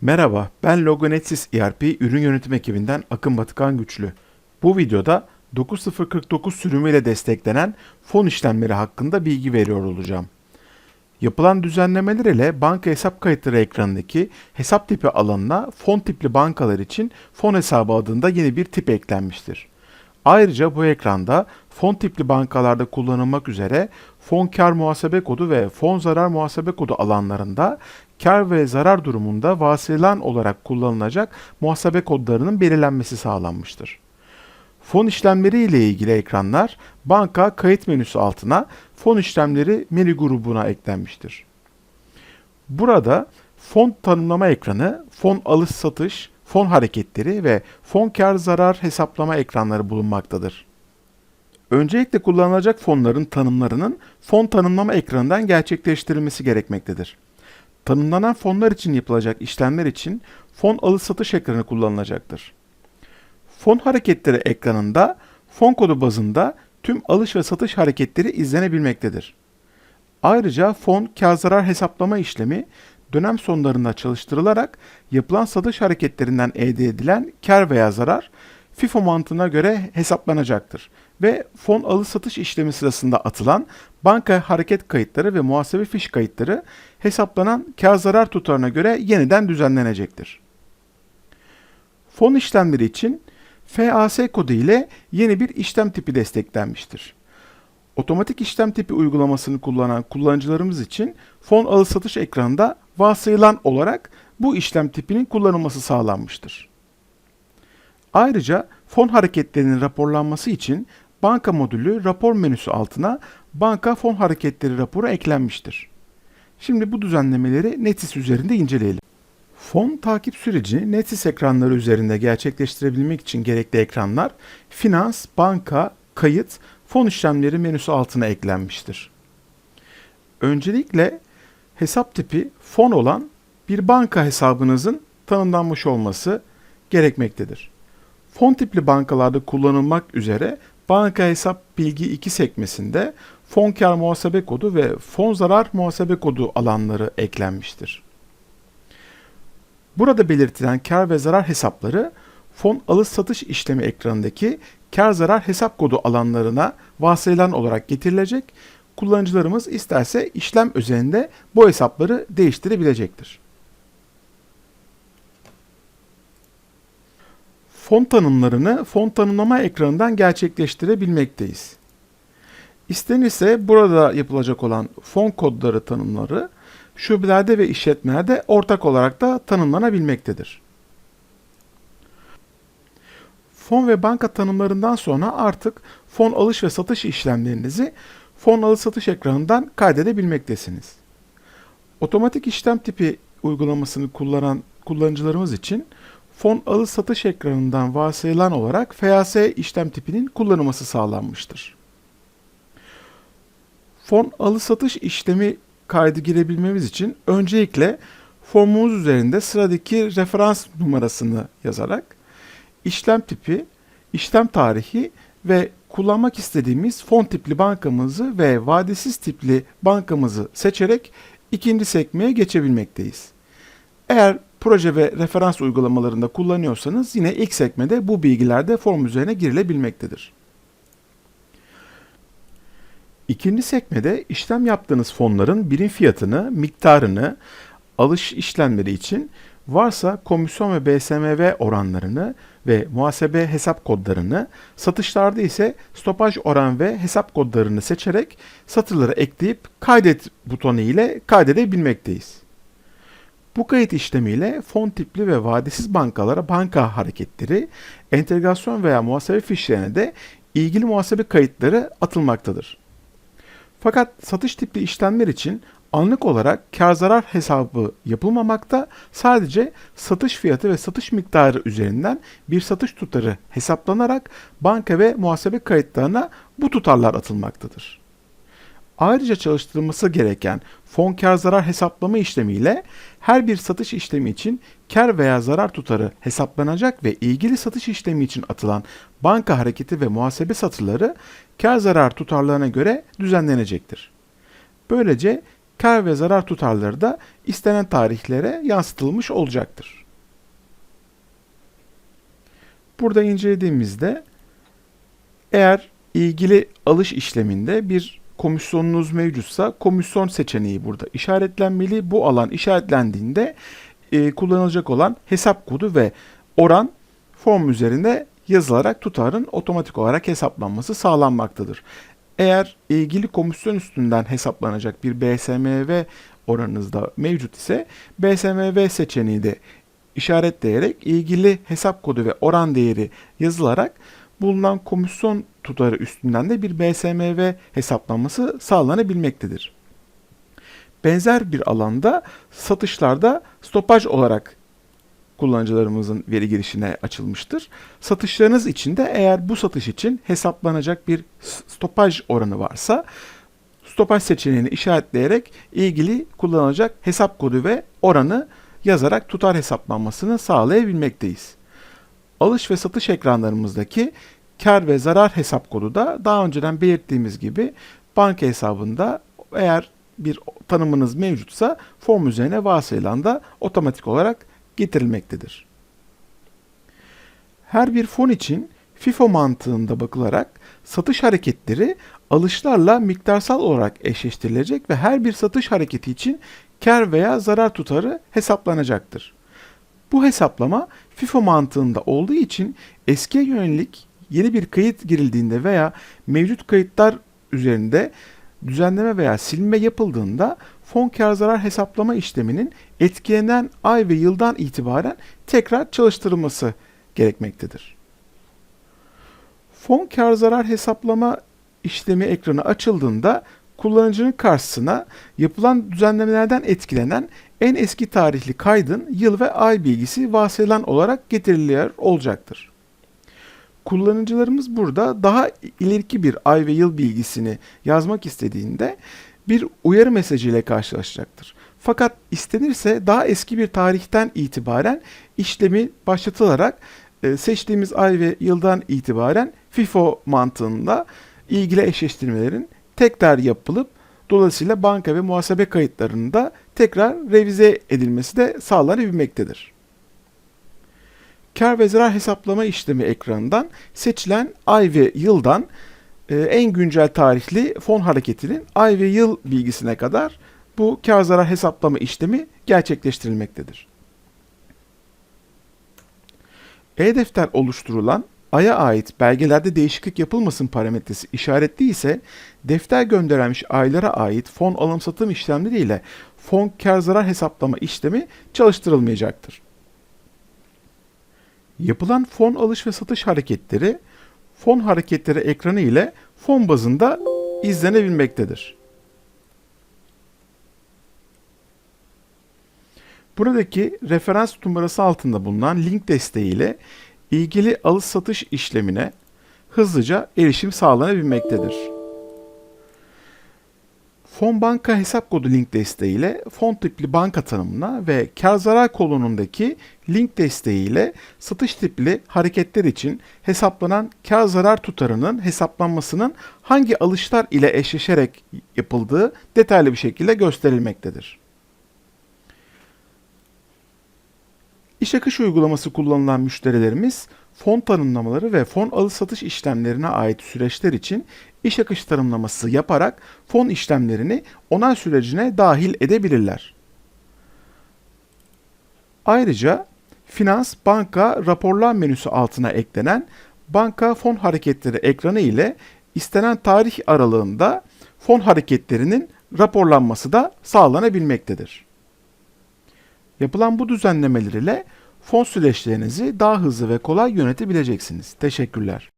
Merhaba, ben Logonetis ERP ürün yönetim ekibinden Akın Batıkan Güçlü. Bu videoda 9049 sürümüyle desteklenen fon işlemleri hakkında bilgi veriyor olacağım. Yapılan düzenlemeler ile banka hesap kayıtları ekranındaki hesap tipi alanına fon tipli bankalar için fon hesabı adında yeni bir tip eklenmiştir. Ayrıca bu ekranda fon tipli bankalarda kullanılmak üzere fon kar muhasebe kodu ve fon zarar muhasebe kodu alanlarında kar ve zarar durumunda vasılan olarak kullanılacak muhasebe kodlarının belirlenmesi sağlanmıştır. Fon işlemleri ile ilgili ekranlar banka kayıt menüsü altına fon işlemleri menü grubuna eklenmiştir. Burada fon tanımlama ekranı, fon alış satış, fon hareketleri ve fon kar zarar hesaplama ekranları bulunmaktadır. Öncelikle kullanılacak fonların tanımlarının fon tanımlama ekranından gerçekleştirilmesi gerekmektedir. Tanımlanan fonlar için yapılacak işlemler için fon alış satış ekranı kullanılacaktır. Fon hareketleri ekranında fon kodu bazında tüm alış ve satış hareketleri izlenebilmektedir. Ayrıca fon kar zarar hesaplama işlemi dönem sonlarında çalıştırılarak yapılan satış hareketlerinden elde edilen kar veya zarar FIFO mantığına göre hesaplanacaktır ve fon alış satış işlemi sırasında atılan banka hareket kayıtları ve muhasebe fiş kayıtları hesaplanan kar zarar tutarına göre yeniden düzenlenecektir. Fon işlemleri için FAS kodu ile yeni bir işlem tipi desteklenmiştir. Otomatik işlem tipi uygulamasını kullanan kullanıcılarımız için fon alış satış ekranında varsayılan olarak bu işlem tipinin kullanılması sağlanmıştır. Ayrıca fon hareketlerinin raporlanması için banka modülü rapor menüsü altına banka fon hareketleri raporu eklenmiştir. Şimdi bu düzenlemeleri Netis üzerinde inceleyelim. Fon takip sürecini Netis ekranları üzerinde gerçekleştirebilmek için gerekli ekranlar finans, banka, kayıt, fon işlemleri menüsü altına eklenmiştir. Öncelikle hesap tipi fon olan bir banka hesabınızın tanımlanmış olması gerekmektedir. Fon tipli bankalarda kullanılmak üzere banka hesap bilgi 2 sekmesinde fon kar muhasebe kodu ve fon zarar muhasebe kodu alanları eklenmiştir. Burada belirtilen kar ve zarar hesapları fon alış satış işlemi ekranındaki kar zarar hesap kodu alanlarına varsayılan olarak getirilecek. Kullanıcılarımız isterse işlem özelinde bu hesapları değiştirebilecektir. Fon tanımlarını fon tanımlama ekranından gerçekleştirebilmekteyiz. İstenirse burada yapılacak olan fon kodları tanımları şubelerde ve işletmelerde ortak olarak da tanımlanabilmektedir. Fon ve banka tanımlarından sonra artık fon alış ve satış işlemlerinizi fon alış satış ekranından kaydedebilmektesiniz. Otomatik işlem tipi uygulamasını kullanan kullanıcılarımız için fon alış satış ekranından varsayılan olarak FAS işlem tipinin kullanılması sağlanmıştır. Fon alış satış işlemi kaydı girebilmemiz için öncelikle formumuz üzerinde sıradaki referans numarasını yazarak işlem tipi, işlem tarihi ve kullanmak istediğimiz fon tipli bankamızı ve vadesiz tipli bankamızı seçerek ikinci sekmeye geçebilmekteyiz. Eğer proje ve referans uygulamalarında kullanıyorsanız yine ilk sekmede bu bilgiler de form üzerine girilebilmektedir. İkinci sekmede işlem yaptığınız fonların birim fiyatını, miktarını, alış işlemleri için varsa komisyon ve BSMV oranlarını ve muhasebe hesap kodlarını, satışlarda ise stopaj oran ve hesap kodlarını seçerek satırları ekleyip kaydet butonu ile kaydedebilmekteyiz. Bu kayıt işlemiyle fon tipli ve vadesiz bankalara banka hareketleri, entegrasyon veya muhasebe fişlerine de ilgili muhasebe kayıtları atılmaktadır. Fakat satış tipli işlemler için anlık olarak kar zarar hesabı yapılmamakta sadece satış fiyatı ve satış miktarı üzerinden bir satış tutarı hesaplanarak banka ve muhasebe kayıtlarına bu tutarlar atılmaktadır. Ayrıca çalıştırılması gereken fon kar zarar hesaplama işlemiyle her bir satış işlemi için kar veya zarar tutarı hesaplanacak ve ilgili satış işlemi için atılan banka hareketi ve muhasebe satırları kar zarar tutarlarına göre düzenlenecektir. Böylece kar ve zarar tutarları da istenen tarihlere yansıtılmış olacaktır. Burada incelediğimizde eğer ilgili alış işleminde bir komisyonunuz mevcutsa komisyon seçeneği burada işaretlenmeli. Bu alan işaretlendiğinde e, kullanılacak olan hesap kodu ve oran form üzerinde yazılarak tutarın otomatik olarak hesaplanması sağlanmaktadır. Eğer ilgili komisyon üstünden hesaplanacak bir BSMV oranınız da mevcut ise BSMV seçeneği de işaretleyerek ilgili hesap kodu ve oran değeri yazılarak bulunan komisyon tutarı üstünden de bir BSMV hesaplanması sağlanabilmektedir. Benzer bir alanda satışlarda stopaj olarak kullanıcılarımızın veri girişine açılmıştır. Satışlarınız için de eğer bu satış için hesaplanacak bir stopaj oranı varsa stopaj seçeneğini işaretleyerek ilgili kullanılacak hesap kodu ve oranı yazarak tutar hesaplanmasını sağlayabilmekteyiz. Alış ve satış ekranlarımızdaki kar ve zarar hesap kodu da daha önceden belirttiğimiz gibi banka hesabında eğer bir tanımınız mevcutsa form üzerine varsayılan da otomatik olarak getirilmektedir. Her bir fon için FIFO mantığında bakılarak satış hareketleri alışlarla miktarsal olarak eşleştirilecek ve her bir satış hareketi için kar veya zarar tutarı hesaplanacaktır. Bu hesaplama FIFO mantığında olduğu için eskiye yönelik yeni bir kayıt girildiğinde veya mevcut kayıtlar üzerinde düzenleme veya silme yapıldığında fon kar zarar hesaplama işleminin etkilenen ay ve yıldan itibaren tekrar çalıştırılması gerekmektedir. Fon kar zarar hesaplama işlemi ekranı açıldığında kullanıcının karşısına yapılan düzenlemelerden etkilenen en eski tarihli kaydın yıl ve ay bilgisi varsayılan olarak getiriliyor olacaktır. Kullanıcılarımız burada daha ileriki bir ay ve yıl bilgisini yazmak istediğinde bir uyarı mesajı ile karşılaşacaktır. Fakat istenirse daha eski bir tarihten itibaren işlemi başlatılarak e, seçtiğimiz ay ve yıldan itibaren FIFO mantığında ilgili eşleştirmelerin tekrar yapılıp dolayısıyla banka ve muhasebe kayıtlarında tekrar revize edilmesi de sağlanabilmektedir. Kar ve zarar hesaplama işlemi ekranından seçilen ay ve yıldan e, en güncel tarihli fon hareketinin ay ve yıl bilgisine kadar bu kar zarar hesaplama işlemi gerçekleştirilmektedir. E-defter oluşturulan aya ait belgelerde değişiklik yapılmasın parametresi işaretli ise defter gönderilmiş aylara ait fon alım satım işlemleri ile fon kar zarar hesaplama işlemi çalıştırılmayacaktır. Yapılan fon alış ve satış hareketleri fon hareketleri ekranı ile fon bazında izlenebilmektedir. Buradaki referans numarası altında bulunan link desteğiyle ilgili alış satış işlemine hızlıca erişim sağlanabilmektedir. Fon banka hesap kodu link desteğiyle fon tipli banka tanımına ve kar zarar kolonundaki link desteğiyle satış tipli hareketler için hesaplanan kar zarar tutarının hesaplanmasının hangi alışlar ile eşleşerek yapıldığı detaylı bir şekilde gösterilmektedir. İş akış uygulaması kullanılan müşterilerimiz fon tanımlamaları ve fon alış satış işlemlerine ait süreçler için iş akış tanımlaması yaparak fon işlemlerini onay sürecine dahil edebilirler. Ayrıca Finans Banka Raporlar menüsü altına eklenen Banka Fon Hareketleri ekranı ile istenen tarih aralığında fon hareketlerinin raporlanması da sağlanabilmektedir. Yapılan bu düzenlemeler ile fon süreçlerinizi daha hızlı ve kolay yönetebileceksiniz. Teşekkürler.